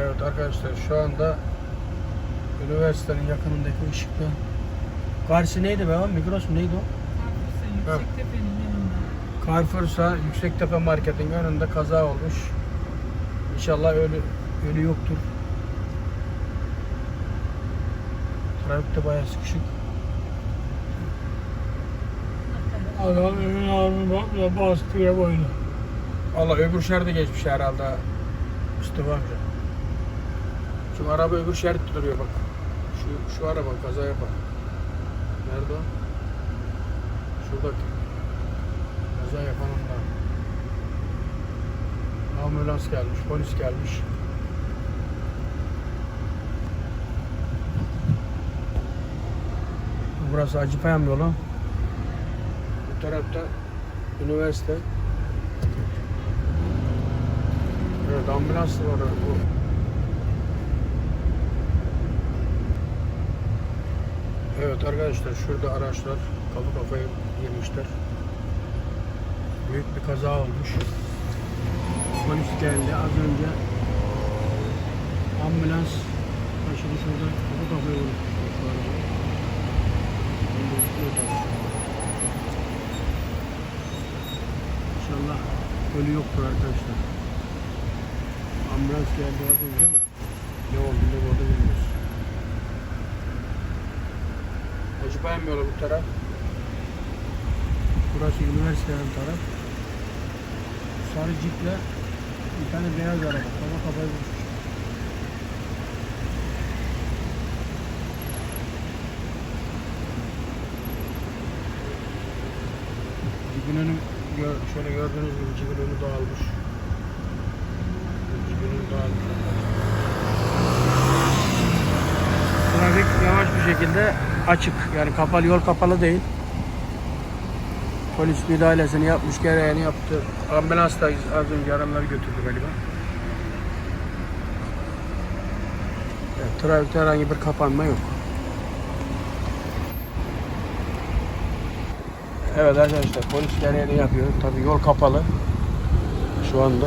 Evet arkadaşlar şu anda üniversitenin yakınındaki ışıklı. Karşı neydi be? Migros mu neydi o? Karpuzsa Yüksektepe'nin yanında. Carrefour'sa Yüksektepe Market'in önünde kaza olmuş. İnşallah ölü, ölü yoktur. Trafikte bayağı sıkışık. Adam evin ağzını bastırıyor böyle. Allah öbür şeride geçmiş herhalde Mustafa amca. Şu araba öbür şeritte duruyor bak. Şu, şu araba kaza yapar. Nerede o? Şuradaki. Kaza yapan onda. Ambulans gelmiş, polis gelmiş. Burası Acıpayam yolu. Bu tarafta üniversite. Evet ambulans var. Bu. Evet arkadaşlar şurada araçlar kapı kafaya girmişler. Büyük bir kaza olmuş. Polis geldi az önce. Ambulans taşıdı şurada kapı kafaya vurmuş. İnşallah ölü yoktur arkadaşlar. Ambulans geldi az önce ne oldu ne oldu bilmiyoruz. Hacıpayam yolu bu taraf. Burası üniversitenin taraf. Sarı ciple bir tane beyaz araba. Kafa kafaya vurmuş. Cibin önü gör, şöyle gördüğünüz gibi cibin önü dağılmış. Cibin önü dağılmış. Trafik yavaş bir şekilde açık. Yani kapalı yol kapalı değil. Polis müdahalesini yapmış, gereğini yaptı. Ambulans da az önce yaralıları götürdü galiba. Evet, trafikte herhangi bir kapanma yok. Evet arkadaşlar polis gereğini yapıyor. Tabii yol kapalı şu anda.